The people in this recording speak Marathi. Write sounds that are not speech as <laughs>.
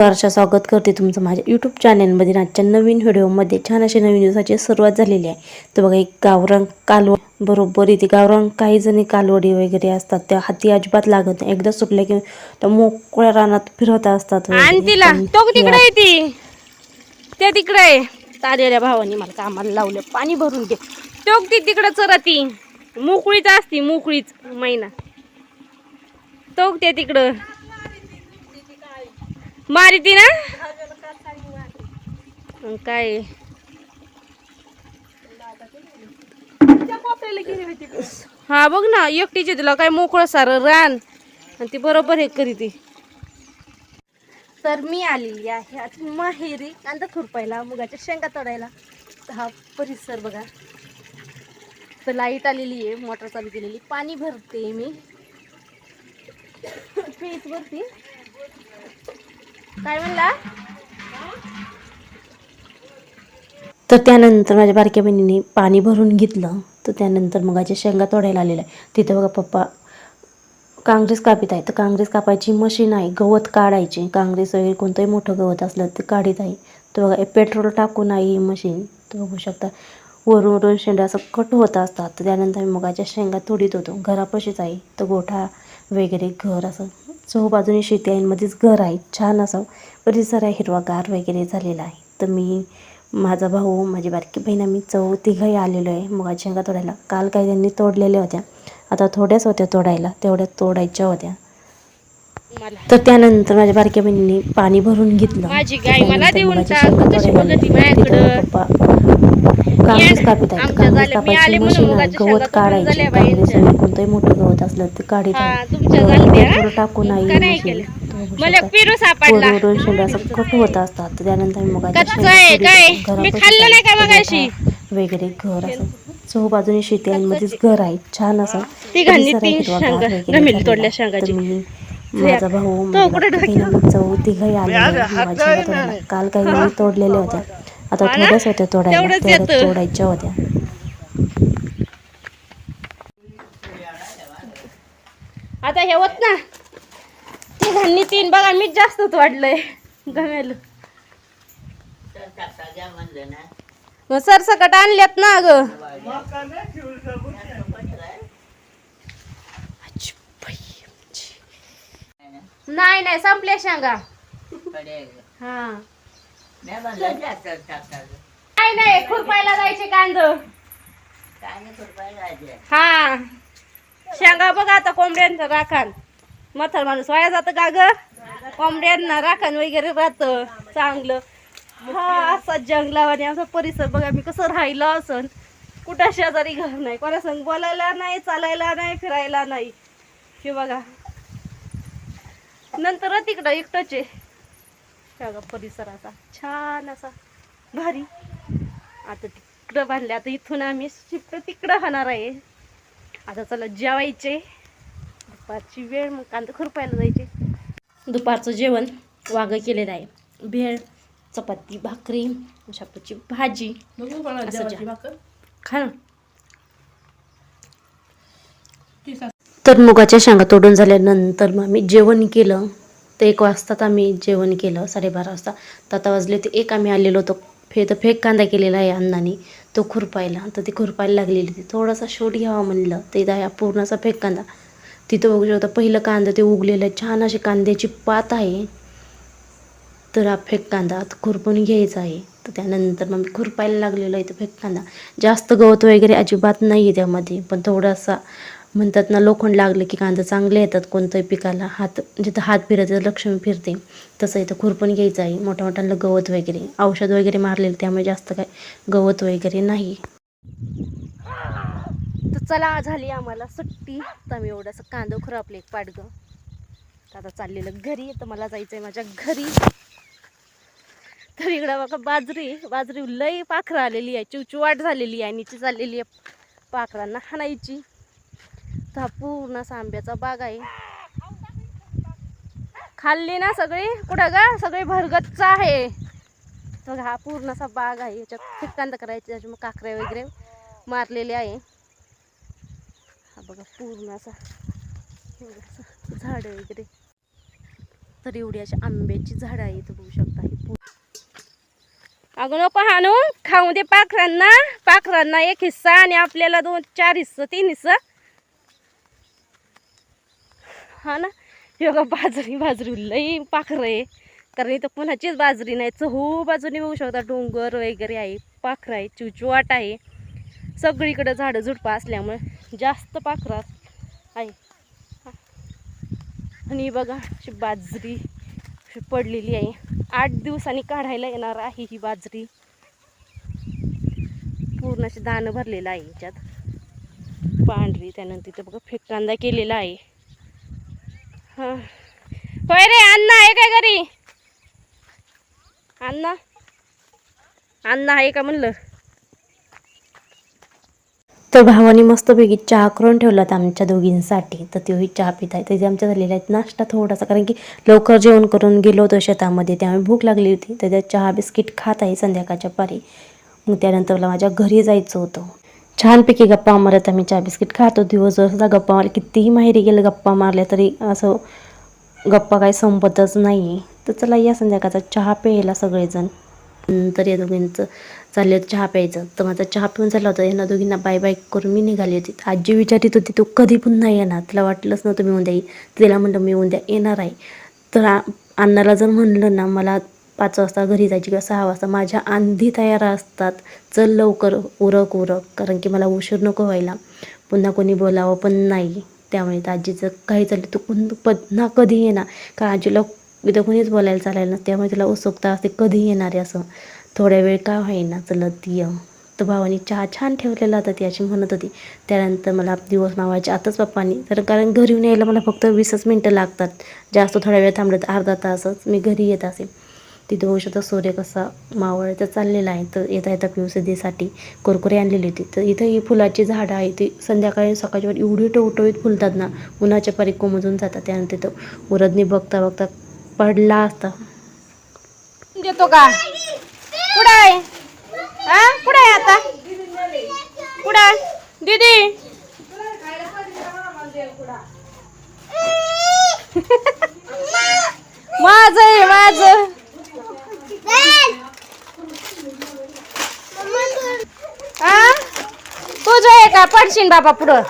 वर्षा स्वागत करते तुमचं माझ्या यूट्यूब चॅनलमध्ये आजच्या नवीन व्हिडिओमध्ये. छान अशी नवीन दिवसाची सुरुवात झालेली आहे. तर बघा एक गावरान कालवड बरोबर इथे गावरान काही जणी कालवडी वगैरे असतात. त्या हाती अजिबात लागत नाही. एकदा सुटल्या की त्या मोकळ्या रानात फिरवत असतात. आणि तिला. तो तिकडे ती. ते तिकडे आहे. तारेल्या भावानी मला कामाला लावलं. पाणी भरून दे टोक ती तिकडे चरती. मोकळीच असती मोकळीच. मैना. टोक ते तिकडं. मारी ती ना काय? हा बघ ना एकटीचे तुला काय मोकळं सारं रान. आणि ती बरोबर हे करी ती तर मी आलेली आहे आज माहेरी कांदा खुरपायला मुगाच्या शेंगा तोडायला हा परिसर बघा. तर लाइट आलेली आहे मोटर चालू केलेली. पाणी भरते मी. <coughs> फेसवरती काय म्हणला? तर त्यानंतर माझ्या बारक्या बहिणीने पाणी भरून घेतलं. तर त्यानंतर मगाच्या शेंगा तोडायला आलेल्या आहे तिथे बघा पप्पा काँग्रेस कापीत आहे. तर काँग्रेस कापायची मशीन आहे. गवत काढायची. काँग्रेस वगैरे कोणतंही मोठं गवत असलं ते काढीत आहे. तर बघा हे पेट्रोल टाकून आहे ही मशीन. तर बघू शकता वरून वरून शेंडा असं कट होत असतात. तर त्यानंतर मगाच्या शेंगा तोडीत होतो. घरापाशीच आहे. तर गोठा वगैरे घर असं चहू बाजूने शेती आहे मध्येच घर आहे छान असं परिसर आहे हिरवागार वगैरे झालेला आहे. तर मी माझा भाऊ माझी बारकी बहीण आम्ही चौ तिघंही आलेलो आहे. मुगाच्या शेंगा तोडायला. काल काही त्यांनी तोडलेल्या होत्या. आता थोड्याच होत्या तोडायला. तेवढ्या तोडायच्या होत्या. तर त्यानंतर माझ्या बारक्या बहिणीने पाणी भरून घेतलं. माझी गाय मला देऊन पप्पा कांगरेस कापित आहे आमच्या कांगरेस झाल्या, मी कापायची आले म्हणून मशीन आहे. गवत काढायचे बाईंच्या. वगैरे कोणतंही मोठं गवत असलं ते काढीत हा, आहे टाकून आहे मला. पिरू सापडला. शेंडा असं कट होत असतात. तर त्यानंतर मी मुगाच्या कच्चं शेंगा आहे, तोडीत काय? होतो. मी घरापाशीच खाल्लं नाही का आहे. मगाशी? गोठा वगैरे घर असं. चहू बाजूने शेती मध्येच घर आहे. छान असं. माझा भाऊ चौ तिघंही शेंगा तोडायला. काल काही तोडलेल्या होत्या. आता हा? थोड्याच होत्या तोडायला तेवढ्या. तोडायच्या होत्या. आता हे होत ना तिघांनी तीन बघा मीच जास्तच वाढलंय. गमेल. मग सरसकट आणल्यात ना ग. नाही नाही संपल्या शेंगा. हा. नाही नाही खुरपायला जायचे कांद. हा. शेंगा बघा आता कोंबड्यांचं राखण. मथर माणूस वाया जातं का ग? कोंबड्यांना राखण वगैरे राहतं चांगलं. हा असा जंगलावाने असा परिसर बघा मी कसं राहिलो असन. कुठं शेजारी घर नाही कोणा संग बोलायला नाही चालायला नाही फिरायला नाही. हे बघा. नंतर तिकडं एकटंच आहे. बघा परिसर असा छान असा भारी. आता तिकडं बांधले आता इथून आम्ही शिफ्ट तिकडं होणार आहे. आता चला जेवायचे. दुपारची वेळ मग कांदा खुरपायला जायचे. दुपारचं जेवण वागं केलेलं आहे. भेळ चपाती भाकरी शापूची भाजी. खा ना. तर मुगाच्या शेंगा तोडून झाल्यानंतर मग आम्ही जेवण केलं. तर एक वाजताच आम्ही जेवण केलं साडेबारा वाजता. तर आता वाजले ते एक आम्ही आलेलो होतो फे तर फेक कांदा केलेला आहे अण्णाने तो खुरपायला. तर ती खुरपायला लागलेली. होती थोडासा शोट घ्यावा म्हणलं. ते इथं आहे फेक कांदा. तिथं बघू शकता पहिलं कांदा ते उगलेलं आहे. छान अशी कांद्याची पात आहे. तर हा फेक कांदा खुरपून घ्यायचा आहे. तर त्यानंतर मग मी खुरपायला लागलेलो आहे तो फेक कांदा. जास्त गवत वगैरे अजिबात नाही आहे त्यामध्ये. पण थोडासा म्हणतात ना लोखंड लागलं की कांदा चांगले येतात कोणत्याही पिकाला हात जिथं हात फिरते लक्ष्मी फिरते तसं इथं खुरपण घ्यायचं आहे मोठ्या मोठ्यांना गवत वगैरे. औषध वगैरे मारलेलं त्यामुळे जास्त काय गवत वगैरे नाही. तर चला झाली आम्हाला सुट्टी. तर मी एवढंसं कांदो खुरापले एक पाडगं आता चाललेलं घरी तर मला जायचं आहे माझ्या घरी. तर इकडं बघा बाजरी बाजरी लई पाखरं आलेली आहे चिवचिवाट झालेली आहे नीची चाललेली आहे. पाखरांना हाणायची. हा पूर्ण असा आंब्याचा बाग आहे. खाल्ली ना सगळी? कुठं ग? सगळी भरगतचा आहे. तर हा पूर्ण असा बाग आहे. याच्यात फिक्कांत करायचे त्याच्या मग काकऱ्या वगैरे मारलेले आहे. हा बघा पूर्ण असा झाड झाडं वगैरे. तर एवढी अशी आंब्याची झाडं आहे इथं बघू शकता अगं नको हाणू. खाऊ दे पाखरांना. पाखरांना एक हिस्सा आणि आपल्याला दोन चार हिस्सा तीन हिस्सा. हा ना? हे बघा बाजरी बाजरी लई पाखरं आहे. कारण इथं कोणाचीच बाजरी नाही. चहू बाजूने बघू शकता डोंगर वगैरे आहे पाखरं आहे चिवचिवाट आहे. सगळीकडं झाडं झुडपं असल्यामुळे जास्त पाखरं आहे. आणि बघा अशी बाजरी अशी पडलेली आहे. आठ दिवसांनी काढायला येणार आहे ही बाजरी. पूर्ण अशी दाणं भरलेलं आहे याच्यात. पांढरी त्यानंतर तिथं बघा फेक कांदा केलेला आहे. होय रे अण्णा आहे काय घरी? अण्णा? अण्णा आहे का म्हणलं? तर भावानी मस्तपैकी चहा करून ठेवला होता आमच्या दोघींसाठी. तर तोही चहा पित आहे. त्याचे आमच्या झालेला आहे नाश्ता थोडासा. कारण की लवकर जेवण करून गेलो होतो शेतामध्ये. त्यामुळे भूक लागली होती. तर त्या चहा बिस्किट खात आहे संध्याकाळच्या पारी. मग त्यानंतर मला माझ्या घरी जायचं होतं. छानपैकी गप्पा मारत आम्ही चहा बिस्किट खातो दिवसभर सुद्धा गप्पा मारल्या कितीही माहेरी गेलं गप्पा मारल्या तरी असं गप्पा काही संपतच नाही तर चला या संध्याकाळचा चहा प्यायला सगळेजण. नंतर या दोघींचं चालले होतं चहा प्यायचं. तर माझा चहा पिऊन झाला होता. यांना दोघींना बाय बाय करून मी निघाली होती. आजी विचारित होती तू कधी पुन्हा येणार? तिला वाटलंच नव्हतं मी उद्या तिला म्हणलं मी उद्या येणार आहे. तर अण्णाला जर म्हणलं ना मला पाच वाजता घरी जायची किंवा सहा वाजता माझ्या आंधी तयार असतात. चल लवकर उरक उरक. कारण की मला उशीर नको व्हायला. पुन्हा कोणी बोलावं पण नाही. त्यामुळे आजीचं काही चाललं तू कोण पुन्हा कधी येणार? कारण आजीला इथं कोणीच बोलायला चालायला नसते. त्यामुळे तिला उत्सुकता असते कधी येणार आहे असं. थोड्या वेळ का होईना? चलत ये तर भावानी चहा छान ठेवलेला होता ती अशी म्हणत होती. त्यानंतर मला दिवस मावायचे आताच पप्पानी. तर कारण घरी येऊन यायला मला फक्त वीसच मिनटं लागतात. जास्त थोड्या वेळ थांबलं तर अर्धा तासच मी घरी येत असे. तिथे होऊ शकतं सूर्य कसा मावळचा चाललेला आहे. तर येता येता पिवसदीसाठी कुरकुरे आणलेली होती. तर इथं ही फुलाची झाडं आहे ती संध्याकाळी सकाळच्या एवढी टवटवीत फुलतात ना उन्हाच्या परी कोमजून जातात. त्यानंतर तिथं उरदनी बघता बघता पडला असता. देतो का? कुठं आहे? कुठं आहे आता? कुठं आहे? दीदी! <laughs> माझ आहे माझ आणशीन तुझं बाबा पुढं.